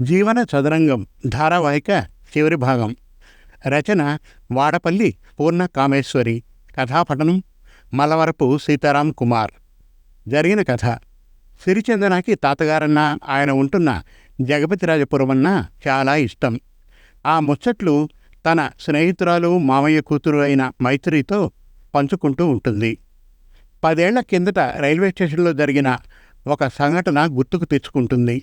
జీవన చదరంగం ధారావాహిక చివరి భాగం. రచన వాడపల్లి పూర్ణ కామేశ్వరి కథాపఠనం మలవరపు సీతారాం కుమార్. జరిగిన కథ. సిరిచందనకి తాతగారన్న ఆయన ఉంటున్న జగపతిరాజపురమన్న చాలా ఇష్టం. ఆ ముచ్చట్లు తన స్నేహితురాలు మామయ్య కూతురు అయిన మైత్రితో పంచుకుంటూ ఉంటుంది. పదేళ్ళ కిందట రైల్వే స్టేషన్లో జరిగిన ఒక సంఘటన గుర్తుకు తెచ్చుకుంటుంది.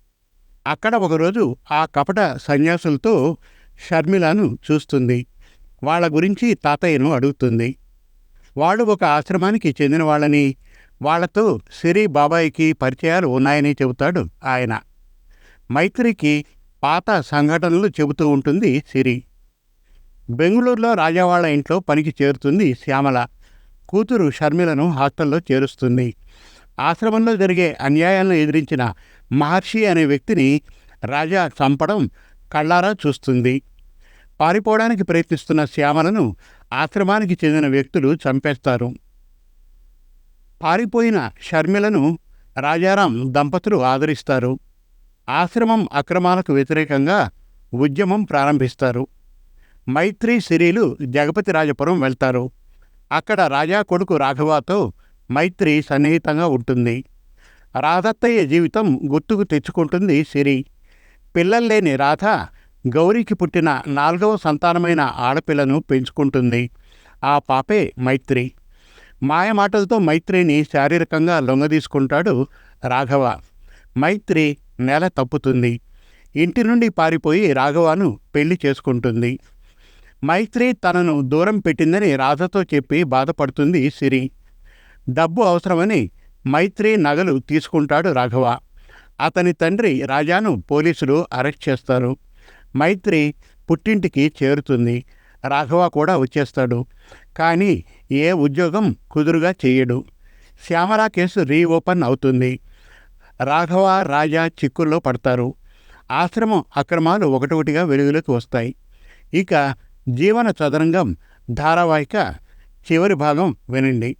అక్కడ ఒకరోజు ఆ కపట సన్యాసులతో షర్మిలను చూస్తుంది. వాళ్ళ గురించి తాతయ్యను అడుగుతుంది. వాళ్ళు ఒక ఆశ్రమానికి చెందిన వాళ్ళని వాళ్ళతో సిరి బాబాయికి పరిచయాలు ఉన్నాయని చెబుతాడు ఆయన. మైత్రికి పాత సంఘటనలు చెబుతూ ఉంటుంది సిరి. బెంగళూరులో రాజావాళ్ళ ఇంట్లో పనికి చేరుతుంది శ్యామల. కూతురు షర్మిలను హాస్టల్లో చేరుస్తుంది. ఆశ్రమంలో జరిగే అన్యాయాలను ఎదిరించిన మహర్షి అనే వ్యక్తిని రాజా చంపడం కళ్ళారా చూస్తుంది. పారిపోవడానికి ప్రయత్నిస్తున్న శ్యామలను ఆశ్రమానికి చెందిన వ్యక్తులు చంపేస్తారు. పారిపోయిన షర్మిలను రాజారాం దంపతులు ఆదరిస్తారు. ఆశ్రమం అక్రమాలకు వ్యతిరేకంగా ఉద్యమం ప్రారంభిస్తారు. మైత్రి సిరీలు జగపతి రాజపురం వెళ్తారు. అక్కడ రాజా కొడుకు రాఘవాతో మైత్రి సన్నిహితంగా ఉంటుంది. రాధత్తయ్య జీవితం గుర్తుకు తెచ్చుకుంటుంది సిరి. పిల్లల్లేని రాధ గౌరీకి పుట్టిన నాలుగవ సంతానమైన ఆడపిల్లను పెంచుకుంటుంది. ఆ పాపే మైత్రి. మాయమాటలతో మైత్రిని శారీరకంగా లొంగదీసుకుంటాడు రాఘవ. మైత్రి నెల తప్పుతుంది. ఇంటి నుండి పారిపోయి రాఘవను పెళ్ళి చేసుకుంటుంది. మైత్రి తనను దూరం పెట్టిందని రాధతో చెప్పి బాధపడుతుంది సిరి. డబ్బు అవసరమని మైత్రి నగలు తీసుకుంటాడు రాఘవ. అతని తండ్రి రాజాను పోలీసులు అరెస్ట్ చేస్తారు. మైత్రి పుట్టింటికి చేరుతుంది. రాఘవ కూడా వచ్చేస్తాడు. కానీ ఏ ఉద్యోగం కుదురుగా చేయడు. శ్యామరా కేసు రీఓపెన్ అవుతుంది. రాఘవ రాజా చిక్కుల్లో పడతారు. ఆశ్రమం అక్రమాలు ఒకటొకటిగా వెలుగులోకి వస్తాయి. ఇక జీవన చదరంగం ధారావాహిక చివరి భాగం వినండి.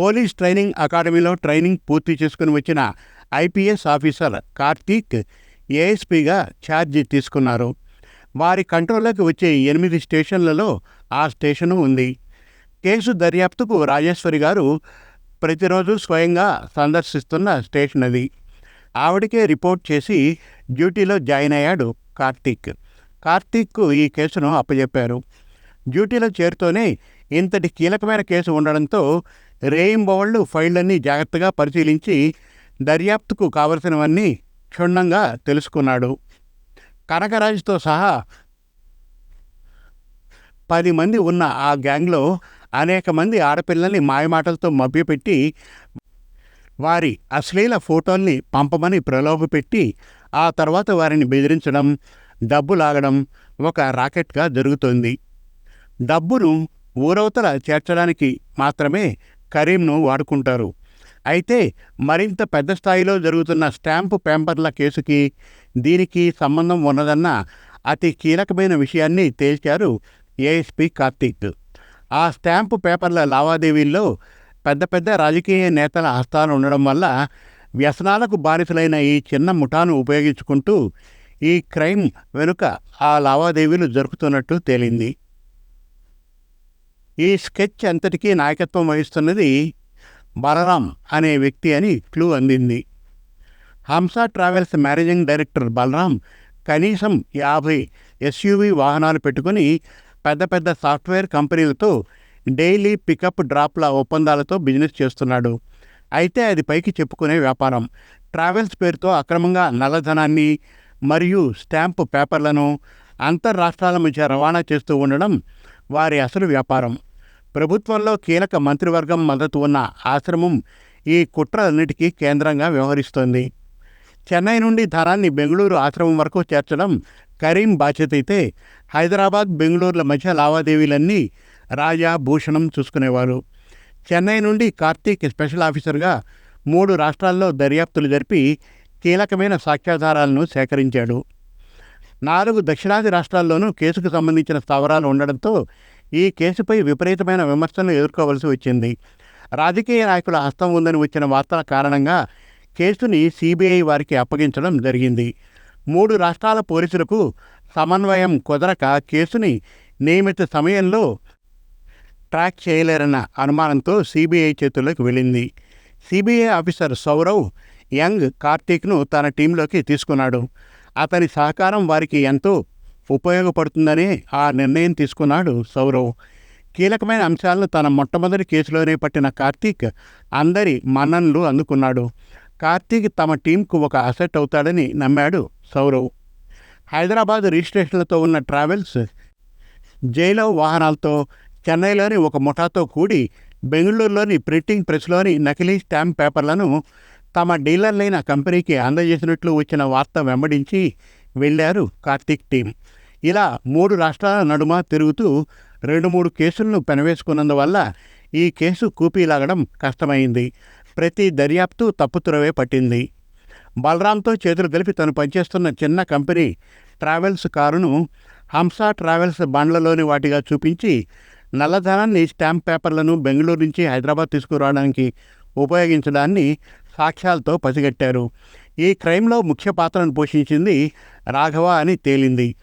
పోలీస్ ట్రైనింగ్ అకాడమీలో ట్రైనింగ్ పూర్తి చేసుకుని వచ్చిన ఐపీఎస్ ఆఫీసర్ కార్తీక్ ఏఎస్పీగా ఛార్జీ తీసుకున్నారు. వారి కంట్రోల్లోకి వచ్చే ఎనిమిది స్టేషన్లలో ఆ స్టేషను ఉంది. కేసు దర్యాప్తుకు రాజేశ్వరి గారు ప్రతిరోజు స్వయంగా సందర్శిస్తున్న స్టేషన్ అది. ఆవిడకే రిపోర్ట్ చేసి డ్యూటీలో జాయిన్ అయ్యాడు కార్తీక్. కార్తీక్కు ఈ కేసును అప్పజెప్పారు. డ్యూటీలో చేరుతోనే ఇంతటి కీలకమైన కేసు ఉండడంతో రేయింబవళ్ళు ఫైళ్ళన్నీ జాగ్రత్తగా పరిశీలించి దర్యాప్తుకు కావలసినవన్నీ క్షుణ్ణంగా తెలుసుకున్నాడు. కనకరాజుతో సహా పది మంది ఉన్న ఆ గ్యాంగ్లో అనేక మంది ఆడపిల్లల్ని మాయమాటలతో మభ్యపెట్టి వారి అశ్లీల ఫోటోల్ని పంపమని ప్రలోభపెట్టి ఆ తర్వాత వారిని బెదిరించడం డబ్బు లాగడం ఒక రాకెట్గా జరుగుతోంది. డబ్బును ఊరవతల చేర్చడానికి మాత్రమే కరీంను వాడుకుంటారు. అయితే మరింత పెద్ద స్థాయిలో జరుగుతున్న స్టాంపు పేపర్ల కేసుకి దీనికి సంబంధం ఉన్నదన్న అతి కీలకమైన విషయాన్ని తేల్చారు ఏఎస్పి కార్తీక్. ఆ స్టాంపు పేపర్ల లావాదేవీల్లో పెద్ద పెద్ద రాజకీయ నేతల హస్తాలు ఉండడం వల్ల వ్యసనాలకు బానిసలైన ఈ చిన్న ముఠాను ఉపయోగించుకుంటూ ఈ క్రైమ్ వెనుక ఆ లావాదేవీలు జరుపుతున్నట్టు తేలింది. ఈ స్కెచ్ అంతటికీ నాయకత్వం వహిస్తున్నది బలరాం అనే వ్యక్తి అని క్లూ అందింది. హంస ట్రావెల్స్ మేనేజింగ్ డైరెక్టర్ బలరాం కనీసం యాభై ఎస్యూవి వాహనాలు పెట్టుకుని పెద్ద పెద్ద సాఫ్ట్వేర్ కంపెనీలతో డైలీ పికప్ డ్రాప్ల ఒప్పందాలతో బిజినెస్ చేస్తున్నాడు. అయితే అది పైకి చెప్పుకునే వ్యాపారం. ట్రావెల్స్ పేరుతో అక్రమంగా నల్లధనాన్ని మరియు స్టాంపు పేపర్లను అంతర్రాష్ట్రాల మధ్య రవాణా చేస్తూ ఉండడం వారి అసలు వ్యాపారం. ప్రభుత్వంలో కీలక మంత్రివర్గం మద్దతు ఉన్న ఆశ్రమం ఈ కుట్రలన్నిటికీ కేంద్రంగా వ్యవహరిస్తోంది. చెన్నై నుండి ధనాన్ని బెంగళూరు ఆశ్రమం వరకు చేర్చడం కరీం బాధ్యత అయితే హైదరాబాద్ బెంగళూరుల మధ్య లావాదేవీలన్నీ రాజా భూషణం చూసుకునేవారు. చెన్నై నుండి కార్తీక్ స్పెషల్ ఆఫీసర్గా మూడు రాష్ట్రాల్లో దర్యాప్తులు జరిపి కీలకమైన సాక్ష్యాధారాలను సేకరించాడు. నాలుగు దక్షిణాది రాష్ట్రాల్లోనూ కేసుకు సంబంధించిన స్థావరాలు ఉండడంతో ఈ కేసుపై విపరీతమైన విమర్శలను ఎదుర్కోవలసి వచ్చింది. రాజకీయ నాయకుల హస్తం ఉందని వచ్చిన వార్తల కారణంగా కేసుని సిబిఐ వారికి అప్పగించడం జరిగింది. మూడు రాష్ట్రాల పోలీసులకు సమన్వయం కుదరక కేసుని నియమిత సమయంలో ట్రాక్ చేయలేరన్న అనుమానంతో సిబిఐ చేతుల్లోకి వెళ్ళింది. సిబిఐ ఆఫీసర్ సౌరవ్ యంగ్ కార్తీక్ను తన టీంలోకి తీసుకున్నాడు. అతని సహకారం వారికి ఎంతో ఉపయోగపడుతుందని ఆ నిర్ణయం తీసుకున్నాడు సౌరవ్. కీలకమైన అంశాలను తన మొట్టమొదటి కేసులోనే పట్టిన కార్తీక్ అందరి మన్ననలు అందుకున్నాడు. కార్తీక్ తమ టీంకు ఒక అసెట్ అవుతాడని నమ్మాడు సౌరవ్. హైదరాబాద్ రిజిస్ట్రేషన్లతో ఉన్న ట్రావెల్స్ జైలో వాహనాలతో చెన్నైలోని ఒక ముఠాతో కూడి బెంగళూరులోని ప్రింటింగ్ ప్రెస్లోని నకిలీ స్టాంప్ పేపర్లను తమ డీలర్లైన కంపెనీకి అందజేసినట్లు వచ్చిన వార్త వెంబడించి వెళ్ళారు కార్తీక్ టీం. ఇలా మూడు రాష్ట్రాల నడుమ తిరుగుతూ రెండు మూడు కేసులను పెనవేసుకున్నందువల్ల ఈ కేసు కూపీలాగడం కష్టమైంది. ప్రతి దర్యాప్తు తప్పుతురవే పట్టింది. బలరాంతో చేతులు కలిపి తను పనిచేస్తున్న చిన్న కంపెనీ ట్రావెల్స్ కారును హంసా ట్రావెల్స్ బండ్లలోని వాటిగా చూపించి నల్లధనాన్ని స్టాంప్ పేపర్లను బెంగళూరు నుంచి హైదరాబాద్ తీసుకురావడానికి ఉపయోగించడాన్ని సాక్ష్యాలతో పసిగట్టారు. ఈ క్రైమ్లో ముఖ్య పాత్రను పోషించింది రాఘవ అని తేలింది.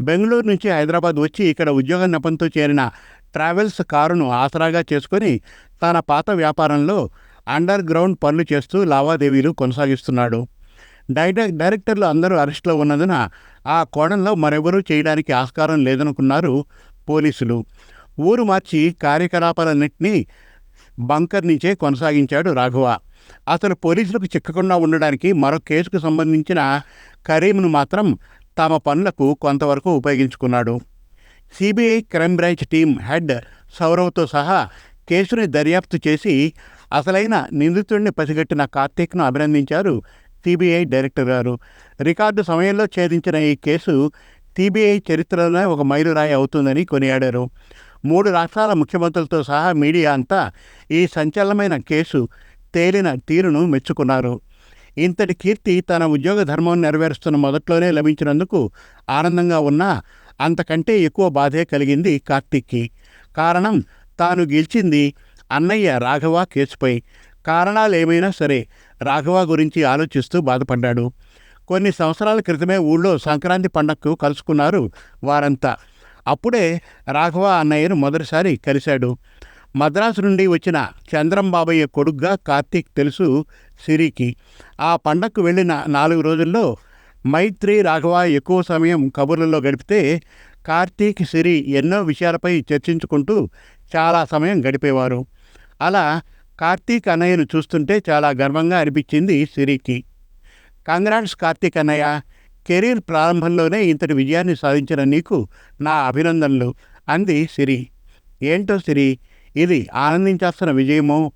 బెంగళూరు నుంచి హైదరాబాద్ వచ్చి ఇక్కడ ఉద్యోగ నెపంతో చేరిన ట్రావెల్స్ కారును ఆసరాగా చేసుకొని తన పాత వ్యాపారంలో అండర్ గ్రౌండ్ పనులు చేస్తూ లావాదేవీలు కొనసాగిస్తున్నాడు. డైరెక్ట్ డైరెక్టర్లు అందరూ అరెస్టులో ఉన్నందున ఆ కోణంలో మరెవరూ చేయడానికి ఆస్కారం లేదనుకున్నారు పోలీసులు. ఊరు మార్చి కార్యకలాపాలన్నింటినీ బంకర్ నుంచే కొనసాగించాడు రాఘవ. అతను పోలీసులకు చిక్కకుండా ఉండడానికి మరో కేసుకు సంబంధించిన కరీంను మాత్రం తమ పనులకు కొంతవరకు ఉపయోగించుకున్నాడు. CBI crime branch team head సౌరవ్తో సహా కేసుని దర్యాప్తు చేసి అసలైన నిందితుడిని పసిగట్టిన కార్తీక్ను అభినందించారు సిబిఐ డైరెక్టర్ గారు. రికార్డు సమయంలో ఛేదించిన ఈ కేసు సిబిఐ చరిత్రలోనే ఒక మైలురాయి అవుతుందని కొనియాడారు. మూడు రాష్ట్రాల ముఖ్యమంత్రులతో సహా మీడియా అంతా ఈ సంచలనమైన కేసు తేలిన తీరును మెచ్చుకున్నారు. ఇంతటి కీర్తి తన ఉద్యోగ ధర్మం నెరవేరుస్తున్న మొదట్లోనే లభించినందుకు ఆనందంగా ఉన్నా అంతకంటే ఎక్కువ బాధే కలిగింది కార్తీక్కి. కారణం తాను గెలిచింది అన్నయ్య రాఘవ కేసుపై. కారణాలు ఏమైనా సరే రాఘవ గురించి ఆలోచిస్తూ బాధపడ్డాడు. కొన్ని సంవత్సరాల క్రితమే ఊళ్ళో సంక్రాంతి పండగకు కలుసుకున్నారు వారంతా. అప్పుడే రాఘవ అన్నయ్యను మొదటిసారి కలిశాడు. మద్రాసు నుండి వచ్చిన చంద్రంబాబయ్య కొడుగ్గా కార్తీక్ తెలుసు సిరికి. ఆ పండగకు వెళ్ళిన నాలుగు రోజుల్లో మైత్రి రాఘవ ఎక్కువ సమయం కబుర్లలో గడిపితే కార్తీక్ సిరి ఎన్నో విషయాలపై చర్చించుకుంటూ చాలా సమయం గడిపేవారు. అలా కార్తీక్ అన్నయ్యను చూస్తుంటే చాలా గర్వంగా అనిపించింది సిరికి. కంగ్రాట్స్ కార్తీక్ అన్నయ్య కెరీర్ ప్రారంభంలోనే ఇంతటి విజయాన్ని సాధించిన నీకు నా అభినందనలు అంది సిరి. ఏంటో సిరి ఇది ఆనందించాల్సిన విజయమో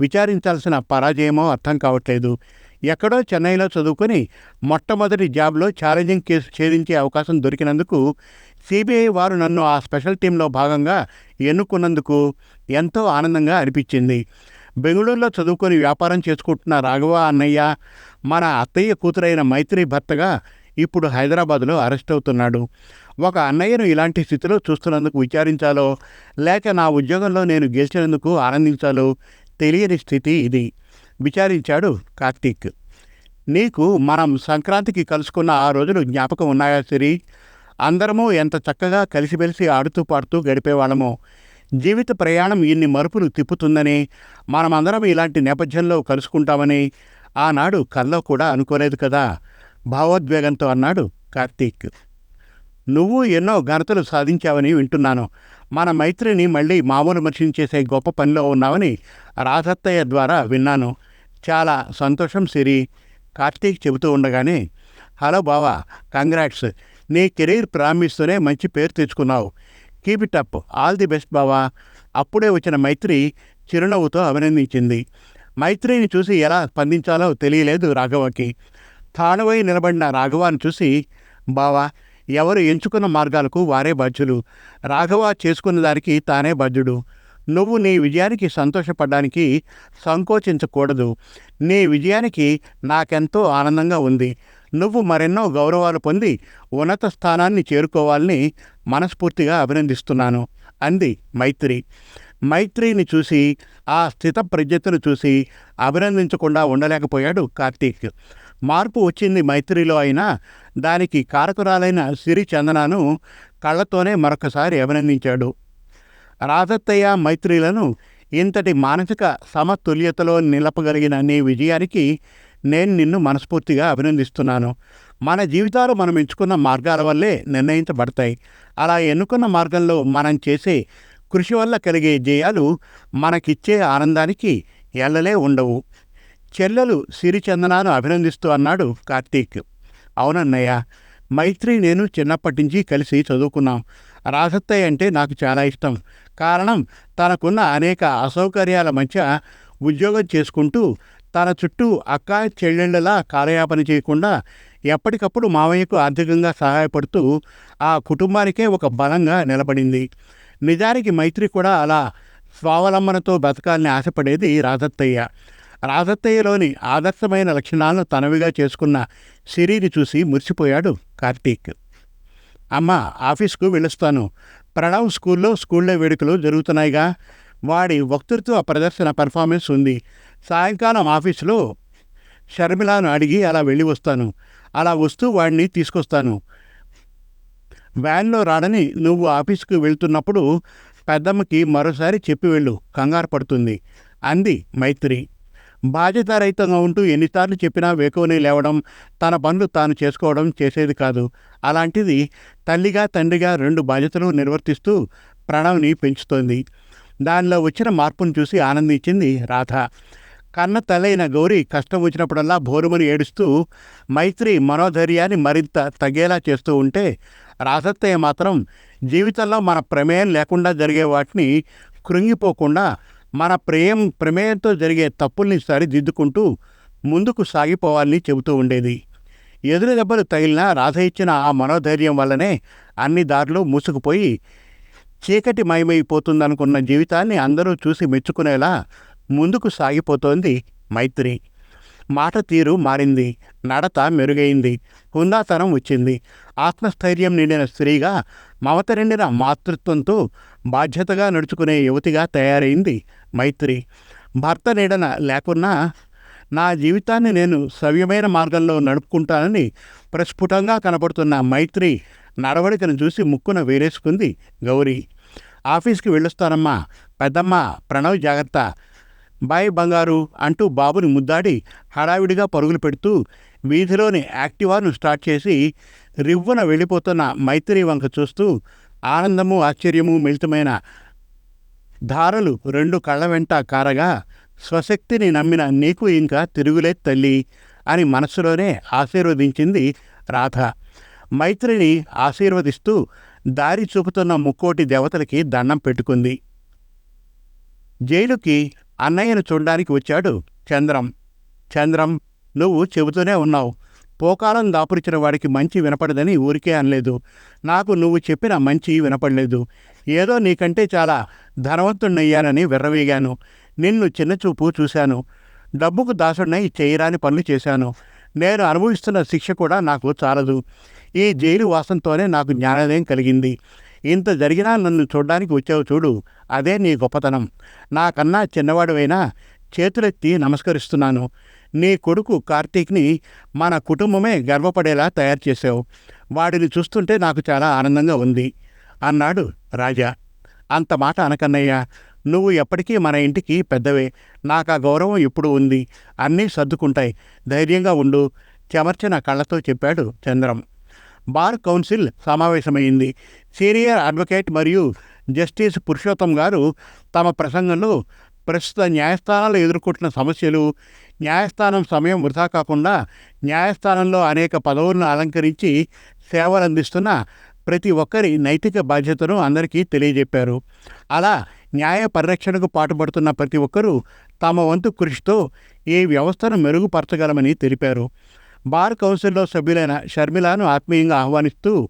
విచారించాల్సిన పరాజయమో అర్థం కావట్లేదు. ఎక్కడో చెన్నైలో చదువుకొని మొట్టమొదటి జాబ్లో ఛాలెంజింగ్ కేసు ఛేదించే అవకాశం దొరికినందుకు సిబిఐ వారు నన్ను ఆ స్పెషల్ టీంలో భాగంగా ఎన్నుకున్నందుకు ఎంతో ఆనందంగా అనిపించింది. బెంగళూరులో చదువుకొని వ్యాపారం చేసుకుంటున్న రాఘవ అన్నయ్య మన అత్తయ్య కూతురైన మైత్రి భర్తగా ఇప్పుడు హైదరాబాద్లో అరెస్ట్ అవుతున్నాడు. ఒక అన్నయ్యను ఇలాంటి స్థితిలో చూస్తున్నందుకు విచారించాలో? లేక నా ఉద్యోగంలో నేను గెలిచినందుకు ఆనందించాలో? తెలియని స్థితి ఇది విచారించాడు కార్తీక్. నీకు మనం సంక్రాంతికి కలుసుకున్న ఆ రోజులు జ్ఞాపకం ఉన్నాయా సిరి? అందరము ఎంత చక్కగా కలిసిమెలిసి ఆడుతూ పాడుతూ గడిపేవాళ్ళమో. జీవిత ప్రయాణం ఇన్ని మరుపులు తిప్పుతుందని మనమందరం ఇలాంటి నేపథ్యంలో కలుసుకుంటామని ఆనాడు కల్లో కూడా అనుకోలేదు కదా? భావోద్వేగంతో అన్నాడు కార్తీక్. నువ్వు ఎన్నో ఘనతలు సాధించావని వింటున్నాను. మన మైత్రిని మళ్ళీ మామూలు మనిషిని చేసే గొప్ప పనిలో ఉన్నావని రాధత్తయ్య ద్వారా విన్నాను. చాలా సంతోషం సిరి. కార్తీక్ చెబుతూ ఉండగానే హలో బావా కంగ్రాట్స్. నీ కెరీర్ ప్రారంభిస్తూనే మంచి పేరు తెచ్చుకున్నావు. Keep it up. All the best బావా. అప్పుడే వచ్చిన మైత్రి చిరునవ్వుతో అభినందించింది. మైత్రిని చూసి ఎలా స్పందించాలో తెలియలేదు రాఘవకి. తానువై నిలబడిన రాఘవాన్ని చూసి బావా ఎవరు ఎంచుకున్న మార్గాలకు వారే బాధ్యులు. రాఘవ చేసుకున్న దానికి తానే బాధ్యుడు. నువ్వు నీ విజయానికి సంతోషపడడానికి సంకోచించకూడదు. నీ విజయానికి నాకెంతో ఆనందంగా ఉంది. నువ్వు మరెన్నో గౌరవాలు పొంది ఉన్నత స్థానాన్ని చేరుకోవాలని మనస్ఫూర్తిగా అభినందిస్తున్నాను అంది మైత్రి. మైత్రిని చూసి ఆ స్థిత ప్రజ్ఞతను చూసి అభినందించకుండా ఉండలేకపోయాడు కార్తీక్. మార్పు వచ్చింది మైత్రిలో అయినా దానికి కారకురాలైన సిరి చందనను కళ్ళతోనే మరొకసారి అభినందించాడు. రాజత్తయ్య మైత్రిలను ఇంతటి మానసిక సమతుల్యతలో నిలపగలిగిన నీ విజయానికి నేను నిన్ను మనస్ఫూర్తిగా అభినందిస్తున్నాను. మన జీవితాలు మనం ఎంచుకున్న మార్గాల వల్లే నిర్ణయించబడతాయి. అలా ఎన్నుకున్న మార్గంలో మనం చేసే కృషి వల్ల కలిగే జయాలు మనకిచ్చే ఆనందానికి ఎల్లలే ఉండవు. చెల్లెలు సిరిచందనాను అభినందిస్తూ అన్నాడు కార్తీక్. అవునన్నయ్య మైత్రి నేను చిన్నప్పటి నుంచి కలిసి చదువుకున్నాం. రాధత్తయ్య అంటే నాకు చాలా ఇష్టం. కారణం తనకున్న అనేక అసౌకర్యాల మధ్య ఉద్యోగం చేసుకుంటూ తన చుట్టూ అక్క చెల్లెళ్ళలా కాలయాపన చేయకుండా ఎప్పటికప్పుడు మావయ్యకు ఆర్థికంగా సహాయపడుతూ ఆ కుటుంబానికే ఒక బలంగా నిలబడింది. నిజానికి మైత్రి కూడా అలా స్వావలంబనతో బతకాలని ఆశపడేది రాధత్తయ్య. రాధత్తయ్యలోని ఆదర్శమైన లక్షణాలను తనవిగా చేసుకున్న సిరిని చూసి మురిసిపోయాడు కార్తీక్. అమ్మ ఆఫీస్కు వెళ్ళొస్తాను. ప్రణవ్ స్కూల్లో స్కూల్లో వేడుకలు జరుగుతున్నాయిగా. వాడి వక్తృత్వ ప్రదర్శన పెర్ఫార్మెన్స్ ఉంది. సాయంకాలం ఆఫీసులో షర్మిలాను అడిగి అలా వెళ్ళి వస్తాను. అలా వస్తూ వాడిని తీసుకొస్తాను. వ్యాన్లో రాడని నువ్వు ఆఫీస్కు వెళ్తున్నప్పుడు పెద్దమ్మకి మరోసారి చెప్పి వెళ్ళు. కంగారు పడుతుంది అంది మైత్రి. బాధ్యతారహితంగా ఉంటూ ఎన్నిసార్లు చెప్పినా వేకువని లేవడం తన పనులు తాను చేసుకోవడం చేసేది కాదు. అలాంటిది తల్లిగా తండ్రిగా రెండు బాధ్యతలు నిర్వర్తిస్తూ ప్రణవ్ని పెంచుతోంది. దానిలో వచ్చిన మార్పును చూసి ఆనందించింది రాధ. కన్న తల్లైన గౌరి కష్టం వచ్చినప్పుడల్లా భోరుమని ఏడుస్తూ మైత్రి మనోధైర్యాన్ని మరింత తగ్గేలా చేస్తూ ఉంటే రాధత్తయ్య మాత్రం జీవితంలో మన ప్రమేయం లేకుండా జరిగే వాటిని కృంగిపోకుండా మన ప్రేయం ప్రమేయంతో జరిగే తప్పుల్ని సరిదిద్దుకుంటూ ముందుకు సాగిపోవాలని చెబుతూ ఉండేది. ఎదురు దెబ్బలు తగిలినా రాధ ఇచ్చిన ఆ మనోధైర్యం వల్లనే అన్ని దారులు మూసుకుపోయి చీకటి మయమైపోతుందనుకున్న జీవితాన్ని అందరూ చూసి మెచ్చుకునేలా ముందుకు సాగిపోతోంది మైత్రి. మాట తీరు మారింది నడత మెరుగైంది హుందాతనం వచ్చింది. ఆత్మస్థైర్యం నిండిన స్త్రీగా మమత నిండిన మాతృత్వంతో బాధ్యతగా నడుచుకునే యువతిగా తయారైంది మైత్రి. భర్త నీడన లేకున్నా నా జీవితాన్ని నేను సవ్యమైన మార్గంలో నడుపుకుంటానని ప్రస్ఫుటంగా కనపడుతున్న మైత్రి నడవడికను చూసి ముక్కున వేరేసుకుంది గౌరీ. ఆఫీస్కి వెళ్ళొస్తానమ్మా పెద్దమ్మ ప్రణవ్ జాగ్రత్త. బాయ్ బంగారు అంటూ బాబుని ముద్దాడి హడావిడిగా పరుగులు పెడుతూ వీధిలోని యాక్టివాను స్టార్ట్ చేసి రివ్వున వెళ్ళిపోతున్న మైత్రి వంక చూస్తూ ఆనందము ఆశ్చర్యము మిళితమైన ధారలు రెండు కళ్ళ వెంట కారగా స్వశక్తిని నమ్మిన నీకు ఇంకా తిరుగులే తల్లి అని మనసులోనే ఆశీర్వదించింది రాధ. మైత్రిని ఆశీర్వదిస్తూ దారి చూపుతున్న ముక్కోటి దేవతలకి దండం పెట్టుకుంది. జైలుకి అన్నయ్యను చూడడానికి వచ్చాడు చంద్రం. చంద్రం నువ్వు చెబుతూనే ఉన్నావు. పోకాలం దాపురిచిన వాడికి మంచి వినపడదని ఊరికే అనలేదు. నాకు నువ్వు చెప్పిన మంచి వినపడలేదు. ఏదో నీకంటే చాలా ధనవంతుణ్ణయ్యానని విర్రవీగాను. నిన్ను చిన్నచూపు చూశాను. డబ్బుకు దాసుడినై చేయరాని పనులు చేశాను. నేను అనుభవిస్తున్న శిక్ష కూడా నాకు చాలదు. ఈ జైలు వాసంతోనే నాకు జ్ఞానోదయం కలిగింది. ఇంత జరిగినా నన్ను చూడడానికి వచ్చావు చూడు. అదే నీ గొప్పతనం. నాకన్నా చిన్నవాడివైనా చేతులెత్తి నమస్కరిస్తున్నాను. నీ కొడుకు కార్తీక్ని మన కుటుంబమే గర్వపడేలా తయారు చేసావు వాడిని చూస్తుంటే నాకు చాలా ఆనందంగా ఉంది అన్నాడు రాజా. అంత మాట అనకన్నయ్యా నువ్వు ఎప్పటికీ మన ఇంటికి పెద్దవే. నాకు ఆ గౌరవం ఇప్పుడు ఉంది. అన్నీ సర్దుకుంటాయి. ధైర్యంగా ఉండు చెమర్చిన కళ్ళతో చెప్పాడు చంద్రం. బార్ కౌన్సిల్ సమావేశమైంది. సీనియర్ అడ్వకేట్ మరియు జస్టిస్ పురుషోత్తం గారు తమ ప్రసంగంలో ప్రస్తుత న్యాయస్థానాలు ఎదుర్కొంటున్న సమస్యలు న్యాయస్థానం సమయం వృధా కాకుండా న్యాయస్థానంలో అనేక పదవులను అలంకరించి సేవలు అందిస్తున్న ప్రతి ఒక్కరి నైతిక బాధ్యతను అందరికీ తెలియజెప్పారు. అలా న్యాయ పరిరక్షణకు పాటుపడుతున్న ప్రతి ఒక్కరూ తమ వంతు కృషితో ఈ వ్యవస్థను మెరుగుపరచగలమని తెలిపారు. బార్ కౌన్సిల్లో సభ్యులైన షర్మిలాను ఆత్మీయంగా ఆహ్వానిస్తూ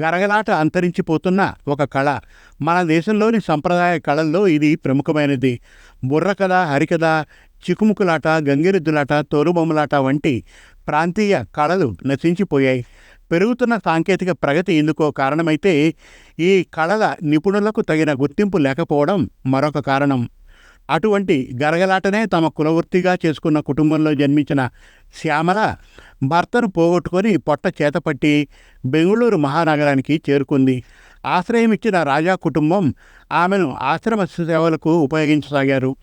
గరగలాట అంతరించిపోతున్న ఒక కళ. మన దేశంలోని సంప్రదాయ కళల్లో ఇది ప్రముఖమైనది. బుర్రకథ హరికథ చికుముకులాట గంగిరెద్దులాట తోలుబొమ్మలాట వంటి ప్రాంతీయ కళలు నశించిపోయాయి. పెరుగుతున్న సాంకేతిక ప్రగతి ఇందుకో కారణమైతే ఈ కళల నిపుణులకు తగిన గుర్తింపు లేకపోవడం మరొక కారణం. అటువంటి గరగలాటనే తమ కులవృత్తిగా చేసుకున్న కుటుంబంలో జన్మించిన శ్యామల భర్తను పోగొట్టుకొని పొట్ట చేతపట్టి బెంగళూరు మహానగరానికి చేరుకుంది. ఆశ్రయం ఇచ్చిన రాజా కుటుంబం ఆమెను ఆశ్రమ సేవలకు ఉపయోగించసాగారు.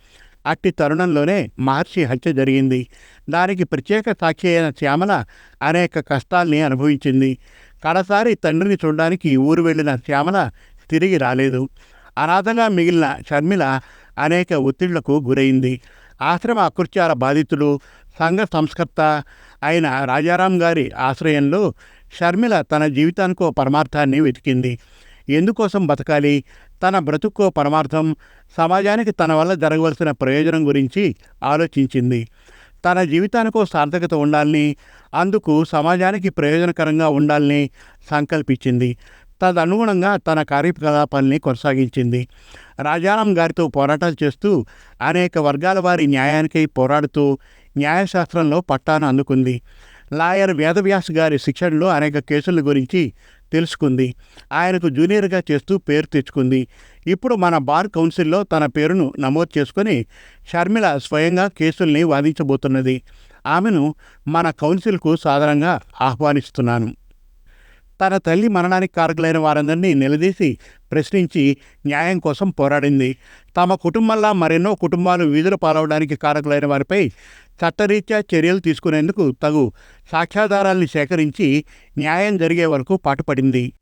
అట్టి తరుణంలోనే మహర్షి హత్య జరిగింది. దానికి ప్రత్యేక సాక్షి అయిన శ్యామల అనేక కష్టాల్ని అనుభవించింది. కడసారి తండ్రిని చూడడానికి ఊరు వెళ్ళిన శ్యామల తిరిగి రాలేదు. అనాథగా మిగిలిన షర్మిల అనేక ఒత్తిళ్ళకు గురైంది. ఆశ్రమ అకృత్యాల బాధితులు సంఘ సంస్కర్త అయిన రాజారాం గారి ఆశ్రయంలో షర్మిల తన జీవితానికో పరమార్థాన్ని వెతికింది. ఎందుకోసం బతకాలి? తన బ్రతుక్కో పరమార్థం సమాజానికి తన వల్ల జరగవలసిన ప్రయోజనం గురించి ఆలోచించింది. తన జీవితానికో సార్థకత ఉండాలని అందుకు సమాజానికి ప్రయోజనకరంగా ఉండాలని సంకల్పించింది. తదనుగుణంగా తన కార్యకలాపాల్ని కొనసాగించింది. రాజారాం గారితో పోరాటాలు చేస్తూ అనేక వర్గాల వారి న్యాయానికై పోరాడుతూ న్యాయశాస్త్రంలో పట్టాను అందుకుంది. లాయర్ వేదవ్యాస్ గారి శిక్షణలో అనేక కేసుల గురించి తెలుసుకుంది. ఆయనకు జూనియర్గా చేస్తూ పేరు తెచ్చుకుంది. ఇప్పుడు మన బార్ కౌన్సిల్లో తన పేరును నమోదు చేసుకొని షర్మిల స్వయంగా కేసుల్ని వాదించబోతున్నది. ఆమెను మన కౌన్సిల్కు సాధారణంగా ఆహ్వానిస్తున్నాను. తన తల్లి మరణానికి కారకులైన వారందరినీ నిలదీసి ప్రశ్నించి న్యాయం కోసం పోరాడింది. తమ కుటుంబంలో మరెన్నో కుటుంబాలు వీధులు పాలవడానికి కారకులైన వారిపై చట్టరీత్యా చర్యలు తీసుకునేందుకు తగు సాక్ష్యాధారాల్ని సేకరించి న్యాయం జరిగే వరకు పాటుపడింది.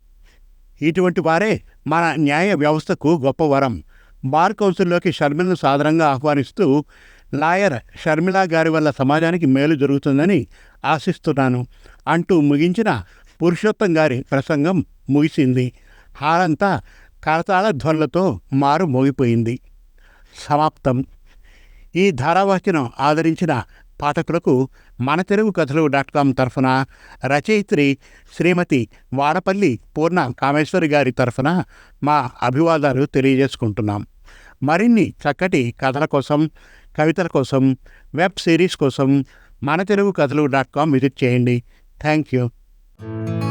ఇటువంటి వారే మన న్యాయ వ్యవస్థకు గొప్ప వరం. బార్ కౌన్సిల్లోకి షర్మిలను సాధారణంగా ఆహ్వానిస్తూ లాయర్ షర్మిలా గారి వల్ల సమాజానికి మేలు జరుగుతుందని ఆశిస్తున్నాను. అంటూ ముగించిన పురుషోత్తం గారి ప్రసంగం ముగిసింది. హాలంతా కరతాళ ధ్వనులతో మారు మోగిపోయింది. సమాప్తం. ఈ ధారావాహికను ఆదరించిన పాఠకులకు మన తెలుగు కథలు డాట్ కామ్ తరఫున రచయిత్రి శ్రీమతి వాడపల్లి పూర్ణ కామేశ్వరి గారి తరఫున మా అభివాదాలు తెలియజేసుకుంటున్నాం. మరిన్ని చక్కటి కథల కోసం కవితల కోసం వెబ్ సిరీస్ కోసం మన తెలుగు కథలు డాట్ కామ్ విజిట్ చేయండి. Thank you. Thank you.